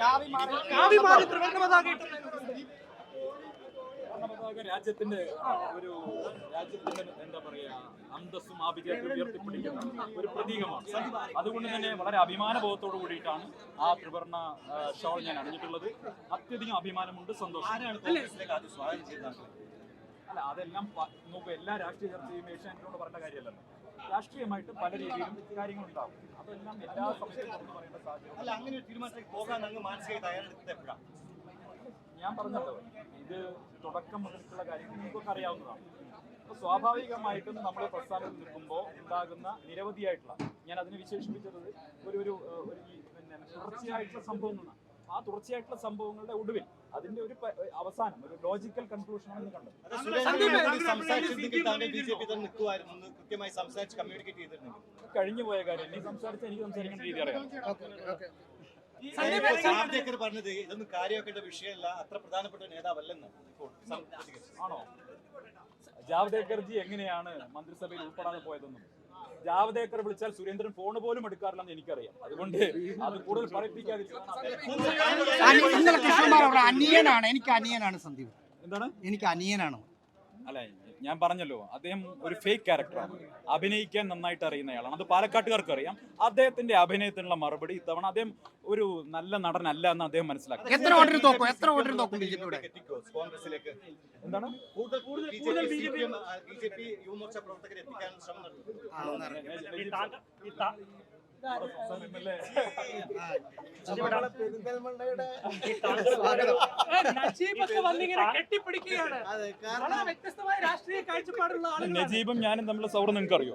കാവി മാറി ത്രിവർണ പതാക രാജ്യത്തിന്റെ ഒരു രാജ്യത്തിന്റെ എന്താ പറയാ അന്തസ്സും ആഭിജാത്യം ഉയർത്തിപ്പിടിക്കുന്ന ഒരു പ്രതീകമാണ്. അതുകൊണ്ട് തന്നെ വളരെ അഭിമാനബോധത്തോടു കൂടിയിട്ടാണ് ആ ത്രിവർണ ഷോൾ ഞാൻ അണിഞ്ഞിട്ടുള്ളത്. അത്യധികം അഭിമാനമുണ്ട് സന്തോഷം. അല്ല? അതെല്ലാം നോക്കുക എല്ലാ രാഷ്ട്രീയ ചർച്ചയും ഏഷ്യാനെറ്റിനോട് പറഞ്ഞ കാര്യമല്ലല്ലോ. രാഷ്ട്രീയമായിട്ട് പല രീതിയിലും കാര്യങ്ങളുണ്ടാവും. അതെല്ലാം എല്ലാ സമയത്തും തുറന്നു പറയേണ്ട സാധ്യത അല്ല അങ്ങനെ ഒരു തീരുമാനത്തിലേക്ക് പോകാൻ അങ്ങ് മാനസികമായി തയ്യാറെടുത്തത് എപ്പോഴാണ് ഞാൻ പറഞ്ഞല്ലോ ഇത് തുടക്കം മുതൽക്കുള്ള കാര്യങ്ങൾ നിങ്ങൾക്കൊക്കെ അറിയാവുന്നതാണ്. അപ്പോൾ സ്വാഭാവികമായിട്ടും നമ്മൾ പ്രസ്ഥാനത്തിൽ നിൽക്കുമ്പോൾ ഉണ്ടാകുന്ന നിരവധിയായിട്ടുള്ള ഞാൻ അതിനെ വിശേഷിപ്പിച്ചത് ഒരു ഒരു പിന്നെ തുടർച്ചയായിട്ടുള്ള സംഭവങ്ങളാണ്. ആ തുടർച്ചയായിട്ടുള്ള സംഭവങ്ങളുടെ ഒടുവിൽ അതിന്റെ ഒരു അവസാനം ഒരു ലോജിക്കൽ കൺക്ലൂഷൻ ആണെന്ന് കണ്ടു കഴിഞ്ഞു പോയ കാര്യം ഇനി സംസാരിച്ച എനിക്ക് സംസാരിക്കേണ്ട രീതി അറിയാം. ജാവ്ദേക്കർ പറഞ്ഞത് ഇതൊന്നും കാര്യമാക്കേണ്ട വിഷയമല്ല. അത്ര പ്രധാനപ്പെട്ട നേതാവല്ലെന്ന്. ആണോ? ജാവ്ദേക്കർജി എങ്ങനെയാണ് മന്ത്രിസഭയിൽ ഉൾപ്പെടാതെ പോയതെന്നും? ജാവ്ദേക്കർ വിളിച്ചാൽ സുരേന്ദ്രൻ ഫോൺ പോലും എടുക്കാറില്ലെന്ന് എനിക്കറിയാം. അതുകൊണ്ട് അത് കൂടുതൽ പറയിപ്പിക്കാതിരിക്കും അനിയനാണ് എനിക്ക് അനിയനാണ് സന്ദീപ്. എന്താണ്? എനിക്ക് അനിയനാണ്. അല്ല ഞാൻ പറഞ്ഞല്ലോ അദ്ദേഹം ഒരു ഫേക്ക് ക്യാരക്ടറാണ് അഭിനയിക്കാൻ നന്നായിട്ട് അറിയുന്നയാളാണ് അത് പാലക്കാട്ടുകാർക്ക് അറിയാം അദ്ദേഹത്തിന്റെ അഭിനയത്തിനുള്ള മറുപടി ഇത്തവണ അദ്ദേഹം ഒരു നല്ല നടനല്ല എന്ന് അദ്ദേഹം മനസ്സിലാക്കി എത്ര തോക്കും എത്ര വോട്ടിന് തോക്കും ബി ജെ പിയുടെ എന്താണ് കെട്ടിപ്പിടിക്കുകയാണ് വളരെ വ്യത്യസ്തമായ രാഷ്ട്രീയ കാഴ്ചപ്പാടുള്ള നജീബും ഞാനും തമ്മിലുള്ള സൗഹൃദം നിങ്ങൾക്ക് അറിയോ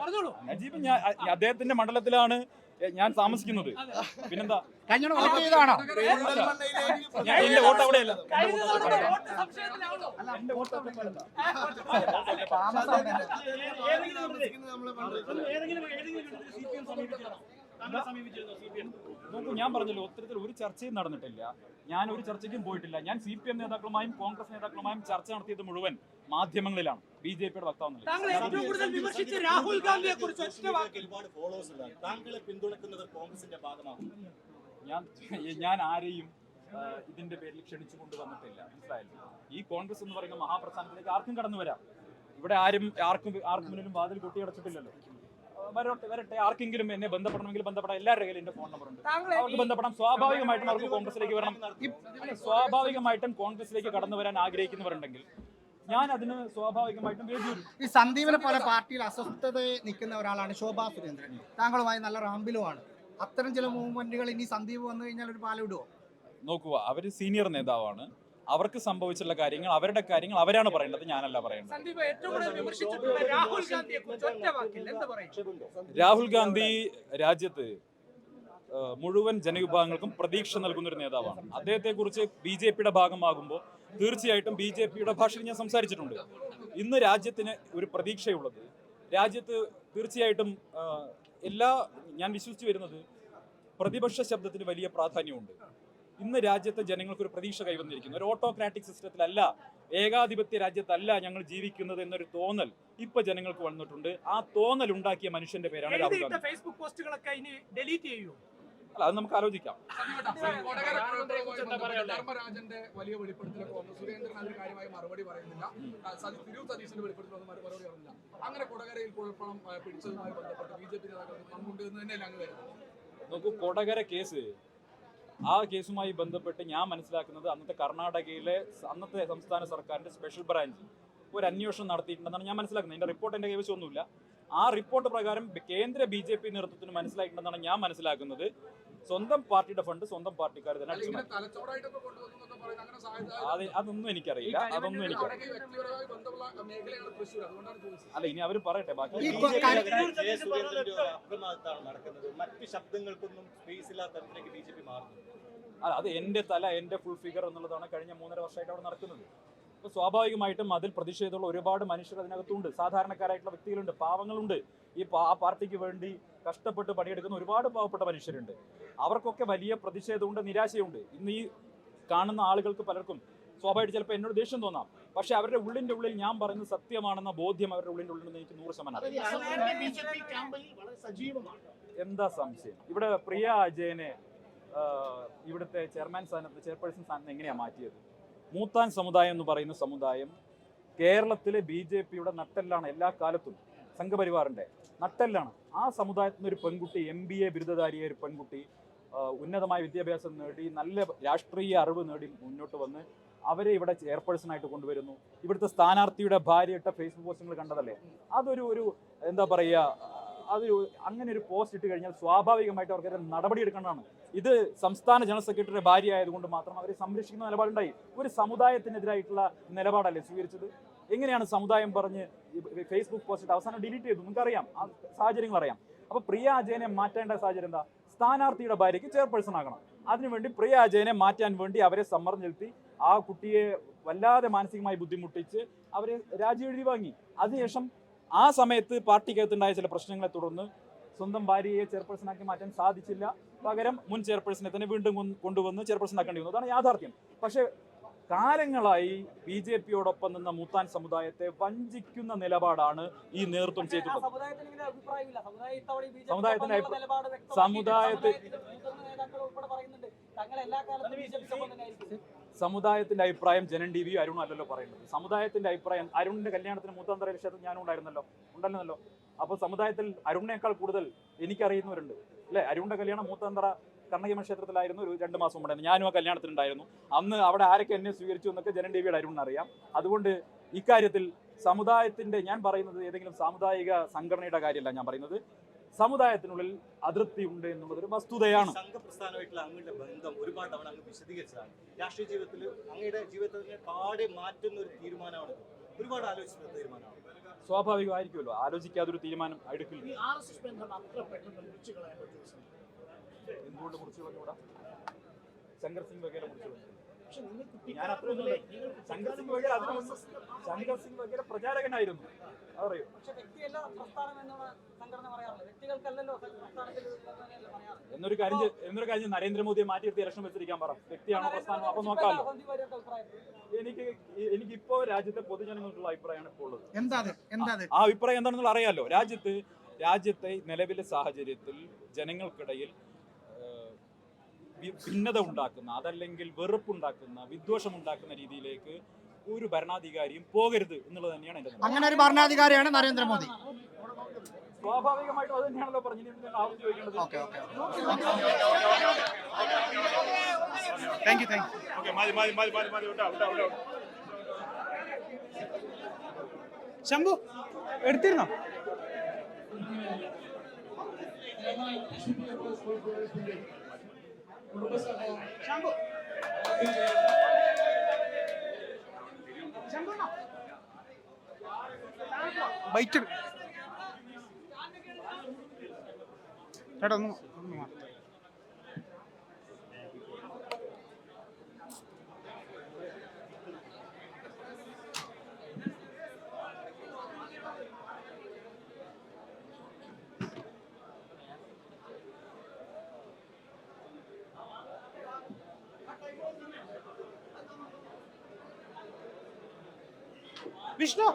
പറഞ്ഞോളൂ. നജീബ് ഞാൻ അദ്ദേഹത്തിന്റെ മണ്ഡലത്തിലാണ് ഞാൻ താമസിക്കുന്നത്. പിന്നെന്താ? എന്റെ വോട്ട് അവിടെയല്ല. നോക്കൂ ഞാൻ പറഞ്ഞല്ലോ ഒത്തരത്തിൽ ഒരു ചർച്ചയും നടന്നിട്ടില്ല. ഞാൻ ഒരു ചർച്ചയ്ക്കും പോയിട്ടില്ല. ഞാൻ സി പി എം നേതാക്കളുമായും കോൺഗ്രസ് നേതാക്കളുമായും ചർച്ച നടത്തിയത് മുഴുവൻ മാധ്യമങ്ങളിലാണ്. ബി ജെ പിയുടെ വക്താവ് ഏറ്റവും കൂടുതൽ വിമർശിച്ച രാഹുൽ ഗാന്ധിയെ കുറിച്ച് താങ്കളെ കോൺഗ്രസിന്റെ ഭാഗമാകും ഞാൻ ഞാൻ ആരെയും ഇതിന്റെ പേരിൽ ക്ഷണിച്ചു കൊണ്ടുവന്നിട്ടില്ല മനസ്സിലായില്ല? ഈ കോൺഗ്രസ് എന്ന് പറയുന്ന മഹാപ്രസ്ഥാനത്തിലേക്ക് ആർക്കും കടന്നു വരാം. ഇവിടെ ആരും ആർക്കും ആർക്കും മുന്നിലും വാതിൽ കൊട്ടിയടച്ചിട്ടില്ലല്ലോ. വരട്ടെ വരട്ടെ. ആർക്കെങ്കിലും എന്നെ ബന്ധപ്പെടണമെങ്കിൽ ബന്ധപ്പെടാം. എല്ലാവരുടെ കയ്യിൽ എന്റെ ഫോൺ നമ്പർ ഉണ്ട്. അവർക്ക് ബന്ധപ്പെടാം. സ്വാഭാവികമായിട്ടും അവർക്ക് കോൺഗ്രസിലേക്ക് വരണം. സ്വാഭാവികമായിട്ടും കോൺഗ്രസിലേക്ക് കടന്നു വരാൻ ആഗ്രഹിക്കുന്നവരുണ്ടെങ്കിൽ ഞാൻ അതിന് സ്വാഭാവികമായിട്ടും ഈ സന്ദീപിനെ പോലെ പാർട്ടിയിൽ അസ്വസ്ഥതയെ നിൽക്കുന്ന ഒരാളാണ് ശോഭാ സുരേന്ദ്രൻ. താങ്കളുമായി നല്ല റാമ്പിലുമാണ്. അത്തരം ചില മൂവ്മെന്റുകൾ ഇനി സന്ദീപ് വന്നു കഴിഞ്ഞാൽ ഒരു പാലം ഇടുവോ? നോക്കുക. അവർ സീനിയർ നേതാവാണ്. അവർക്ക് സംഭവിച്ചുള്ള കാര്യങ്ങൾ അവരുടെ കാര്യങ്ങൾ അവരാണ് പറയേണ്ടത് ഞാനല്ല വിമർശിച്ചിട്ടുള്ള രാഹുൽ ഗാന്ധി രാജ്യത്ത് മുഴുവൻ ജനവിഭാഗങ്ങൾക്കും പ്രതീക്ഷ നൽകുന്ന ഒരു നേതാവാണ്. അദ്ദേഹത്തെക്കുറിച്ച് ബി ജെ പിയുടെ ഭാഗമാകുമ്പോൾ തീർച്ചയായിട്ടും ബി ജെ പിയുടെ ഭാഷയിൽ ഞാൻ സംസാരിച്ചിട്ടുണ്ട്. ഇന്ന് രാജ്യത്തിന് ഒരു പ്രതീക്ഷയുള്ളത് രാജ്യത്ത് തീർച്ചയായിട്ടും എല്ലാ ഞാൻ വിശ്വസിച്ച് വരുന്നത് പ്രതിപക്ഷ ശബ്ദത്തിന് വലിയ പ്രാധാന്യമുണ്ട്. ഇന്ന് രാജ്യത്തെ ജനങ്ങൾക്ക് ഒരു പ്രതീക്ഷ കൈവന്നിരിക്കുന്നു. ഒരു ഓട്ടോക്രാറ്റിക് സിസ്റ്റത്തിലല്ല ഏകാധിപത്യ രാജ്യത്തല്ല ഞങ്ങൾ ജീവിക്കുന്നത് എന്നൊരു തോന്നൽ ഇപ്പൊ ജനങ്ങൾക്ക് വന്നിട്ടുണ്ട്. ആ തോന്നൽ ഉണ്ടാക്കിയ മനുഷ്യന്റെ പേരാണ് രാഹുൽ ഗാന്ധി. ഫേസ്ബുക്ക് പോസ്റ്റുകളൊക്കെ ഇനി ഡിലീറ്റ് ചെയ്യൂ? അല്ല അത് നമുക്ക് ആലോചിക്കാം. ധർമ്മരാജന്റെ വലിയ വെളിപ്പെടുത്തലൊക്കെ വന്നു. സുരേന്ദ്രൻ അതിന് കാര്യമായി മറുപടി പറയുന്നില്ല. ആ, സതി- തിരൂർ സതീശന്റെ വെളിപ്പെടുത്തലൊന്നും മറു- മറുപടി പറയുന്നില്ല അങ്ങനെ കൊടകരയിൽ കുഴപ്പണം ആ, പിടിച്ചതുമായി ബന്ധപ്പെട്ട് ബി ജെ പി നേതാക്കൾ പങ്കുണ്ട് എന്ന് തന്നെയല്ല അങ്ങ് വരുന്നത് നോക്കൂ കൊടകര കേസ് ആ കേസുമായി ബന്ധപ്പെട്ട് ഞാൻ മനസ്സിലാക്കുന്നത് അന്നത്തെ കർണാടകയിലെ അന്നത്തെ സംസ്ഥാന സർക്കാരിന്റെ സ്പെഷ്യൽ ബ്രാഞ്ച് ഒരു അന്വേഷണം നടത്തിയിട്ടുണ്ടെന്നാണ് ഞാൻ മനസ്സിലാക്കുന്നത്. എന്റെ റിപ്പോർട്ട് എന്റെ കൈവശമൊന്നുമില്ല. ആ റിപ്പോർട്ട് പ്രകാരം കേന്ദ്ര ബി ജെ പി നേതൃത്വത്തിന് മനസ്സിലായിട്ടുണ്ടെന്നാണ് ഞാൻ മനസ്സിലാക്കുന്നത്. സ്വന്തം പാർട്ടിയുടെ ഫണ്ട് സ്വന്തം പാർട്ടിക്കാർ തന്നെ അടിച്ചു അത് അതൊന്നും എനിക്കറിയില്ല. അതൊന്നും എനിക്ക് വ്യക്തിപരമായി ബന്ധമുള്ള മേഖലയാണ് തൃശ്ശൂർ. അതുകൊണ്ടാണ് ചോദിച്ചത്. അല്ല ഇനി അവർ പറയട്ടെ. ബാക്കി മറ്റ് ശബ്ദങ്ങൾക്കൊന്നും സ്പേസ് ഇല്ലാത്ത ബി ജെ പി മാറുന്നു. അല്ല അത് എന്റെ തല എന്റെ ഫുൾ ഫിഗർ എന്നുള്ളതാണ് കഴിഞ്ഞ മൂന്നര വർഷമായിട്ട് അവിടെ നടക്കുന്നത്. അപ്പോൾ സ്വാഭാവികമായിട്ടും അതിൽ പ്രതിഷേധമുള്ള ഒരുപാട് മനുഷ്യർ അതിനകത്തുണ്ട്. സാധാരണക്കാരായിട്ടുള്ള വ്യക്തികളുണ്ട്. പാവങ്ങളുണ്ട്. ഈ ആ പാർട്ടിക്ക് വേണ്ടി കഷ്ടപ്പെട്ട് പണിയെടുക്കുന്ന ഒരുപാട് പാവപ്പെട്ട മനുഷ്യരുണ്ട്. അവർക്കൊക്കെ വലിയ പ്രതിഷേധമുണ്ട് നിരാശയുണ്ട്. ഇന്ന് ഈ കാണുന്ന ആളുകൾക്ക് പലർക്കും സ്വാഭാവികമായിട്ട് ചിലപ്പോൾ എന്നോട് ദേഷ്യം തോന്നാം. പക്ഷെ അവരുടെ ഉള്ളിന്റെ ഉള്ളിൽ ഞാൻ പറയുന്നത് സത്യമാണെന്ന ബോധ്യം അവരുടെ ഉള്ളിന്റെ ഉള്ളിൽ നിന്ന് എനിക്ക് നൂറ് ശതമാനം എന്താ സംശയം? ഇവിടെ പ്രിയ അജയനെ ഇവിടുത്തെ ചെയർമാൻ സ്ഥാനത്ത് ചെയർപേഴ്സൺ സ്ഥാനത്ത് എങ്ങനെയാ മാറ്റിയത്? മൂത്താൻ സമുദായം എന്ന് പറയുന്ന സമുദായം കേരളത്തിലെ ബി ജെ പിയുടെ നട്ടെല്ലാണ് എല്ലാ കാലത്തും സംഘപരിവാറിന്റെ നട്ടെല്ലാണ്. ആ സമുദായത്തിൽ ഒരു പെൺകുട്ടി എം ബി എ ബിരുദധാരിയായ ഒരു പെൺകുട്ടി ഉന്നതമായ വിദ്യാഭ്യാസം നേടി നല്ല രാഷ്ട്രീയ അറിവ് നേടി മുന്നോട്ട് വന്ന് അവരെ ഇവിടെ ചെയർപേഴ്സണായിട്ട് കൊണ്ടുവരുന്നു. ഇവിടുത്തെ സ്ഥാനാർത്ഥിയുടെ ഭാര്യയിട്ട ഫേസ്ബുക്ക് പോസ്റ്റുകൾ കണ്ടതല്ലേ? അതൊരു ഒരു എന്താ പറയുക അതൊരു അങ്ങനെ ഒരു പോസ്റ്റ് ഇട്ട് കഴിഞ്ഞാൽ സ്വാഭാവികമായിട്ട് അവർക്കെതിരെ നടപടി എടുക്കേണ്ടതാണ്. ഇത് സംസ്ഥാന ജനറൽ സെക്രട്ടറിയുടെ ഭാര്യ ആയതുകൊണ്ട് മാത്രം അവരെ സംരക്ഷിക്കുന്ന നിലപാടുണ്ടായി. ഒരു സമുദായത്തിനെതിരായിട്ടുള്ള നിലപാടല്ലേ സ്വീകരിച്ചത്? എങ്ങനെയാണ് സമുദായം പറഞ്ഞ് ഫേസ്ബുക്ക് പോസ്റ്റ് അവസാനം ഡിലീറ്റ് ചെയ്തു? നിങ്ങൾക്കറിയാം ആ സാഹചര്യങ്ങൾ അറിയാം. അപ്പോൾ പ്രിയ അജയനെ മാറ്റേണ്ട സാഹചര്യം എന്താ? സ്ഥാനാർത്ഥിയുടെ ഭാര്യയ്ക്ക് ചെയർപേഴ്സൺ ആകണം. അതിനുവേണ്ടി പ്രിയ അജയനെ മാറ്റാൻ വേണ്ടി അവരെ സമ്മർദ്ദം ചെലുത്തി ആ കുട്ടിയെ വല്ലാതെ മാനസികമായി ബുദ്ധിമുട്ടിച്ച് അവരെ രാജി എഴുതി വാങ്ങി. അതിനുശേഷം ആ സമയത്ത് പാർട്ടിക്കകത്തുണ്ടായ ചില പ്രശ്നങ്ങളെ തുടർന്ന് സ്വന്തം ഭാര്യയെ ചെയർപേഴ്സണാക്കി മാറ്റാൻ സാധിച്ചില്ല. പകരം മുൻ ചെയർപേഴ്സണെ തന്നെ വീണ്ടും കൊണ്ടുവന്ന് ചെയർപേഴ്സൺ ആക്കേണ്ടി വന്നു. അതാണ് യാഥാർത്ഥ്യം. പക്ഷേ കാലങ്ങളായി ബി ജെ പിയോടൊപ്പം നിന്ന മൂത്താൻ സമുദായത്തെ വഞ്ചിക്കുന്ന നിലപാടാണ് ഈ നേതൃത്വം ചെയ്തിട്ടുള്ളത്. സമുദായത്തിന്റെ. സമുദായത്തെ- സമുദായത്തിന്റെ അഭിപ്രായം ജനൻ ടി വി അരുൺ അല്ലല്ലോ പറയുന്നത്. സമുദായത്തിന്റെ അഭിപ്രായം അരുണിന്റെ കല്യാണത്തിന് മൂത്താന്തര ക്ഷേത്രത്തിൽ ഞാനും ഉണ്ടായിരുന്നല്ലോ. ഉണ്ടല്ലോ അപ്പോൾ സമുദായത്തിൽ അരുണിനേക്കാൾ കൂടുതൽ എനിക്കറിയുന്നവരുണ്ട്. അല്ലെ? അരുണിന്റെ കല്യാണം മൂത്താന്തര കണ്ണകിമ ക്ഷേത്രത്തിലായിരുന്നു ഒരു രണ്ട് മാസം മുമ്പായിരുന്നു ഞാനും ആ കല്യാണത്തിനുണ്ടായിരുന്നു. അന്ന് അവിടെ ആരൊക്കെ എന്നെ സ്വീകരിച്ചു എന്നൊക്കെ ജനൻ ടി വിയുടെ അരുണിന് അറിയാം. അതുകൊണ്ട് ഇക്കാര്യത്തിൽ സമുദായത്തിന്റെ ഞാൻ പറയുന്നത് ഏതെങ്കിലും സാമുദായിക സംഘടനയുടെ കാര്യമല്ല ഞാൻ പറയുന്നത്. സമുദായത്തിനുള്ളിൽ അതിർത്തി ഉണ്ട് എന്നുള്ളത് ഒരു വസ്തുതയാണ് സംഘപ്രസ്ഥാനമായിട്ടുള്ള അങ്ങയുടെ ബന്ധം ഒരുപാട് തവണ അങ്ങ് വിശദീകരിച്ചതാണ്. രാഷ്ട്രീയ ജീവിതത്തിൽ അങ്ങയുടെ ജീവിതത്തിനെ പാടെ മാറ്റുന്ന ഒരു തീരുമാനമാണ് ഒരുപാട് ആലോചിച്ചിട്ടുള്ള തീരുമാനമാണ്. സ്വാഭാവികമായിരിക്കുമല്ലോ. ആലോചിക്കാതെ ഒരു തീരുമാനം എടുക്കില്ല? എന്തുകൊണ്ട് മുറിച്ചു കളഞ്ഞൂടാ ശങ്കർ സിംഗ് മുതലേ നിങ്ങൾ ശങ്കർ സിംഗ് വകേല അതിനു ശങ്കർ സിംഗ് ഭയങ്കര പ്രചാരകനായിരുന്നു. എന്നൊരു കാര്യം എന്നൊരു കാര്യം നരേന്ദ്രമോദിയെ മാറ്റിയെടുത്ത് ഇലക്ഷൻ വെച്ചിരിക്കാൻ പറ. വ്യക്തിയാണോ പ്രസ്ഥാനം? അപ്പൊ നോക്കാമല്ലോ എനിക്ക് എനിക്ക് ഇപ്പോ രാജ്യത്തെ പൊതുജനങ്ങൾക്കുള്ള അഭിപ്രായമാണ് ഇപ്പോൾ ഉള്ളത്. ആ അഭിപ്രായം എന്താണെന്നുള്ള അറിയാലോ. രാജ്യത്ത് രാജ്യത്തെ നിലവിലെ സാഹചര്യത്തിൽ ജനങ്ങൾക്കിടയിൽ ഭിന്നത ഉണ്ടാക്കുന്ന അതല്ലെങ്കിൽ വെറുപ്പുണ്ടാക്കുന്ന വിദ്വേഷം ഉണ്ടാക്കുന്ന രീതിയിലേക്ക് ഒരു ഭരണാധികാരിയും പോകരുത് എന്നുള്ളത് തന്നെയാണ് എന്റെ അങ്ങനെ ഒരു ഭരണാധികാരിയാണ് നരേന്ദ്രമോദി. സ്വാഭാവികമായിട്ടും അത് തന്നെയാണല്ലോ പറഞ്ഞു ഇനി എന്തിനാണ് ആവർത്തി ചോദിക്കേണ്ടത്? Okay okay thank you thank you okay മതി മതി മതി മതി മതി വിട്ടോ വിട്ടോ വിട്ടോ ശംഭു എടുത്തിരുന്നോ? ശംഭു. ಬೈತಿಡ್ ತಡ ವಿಷ್ಣು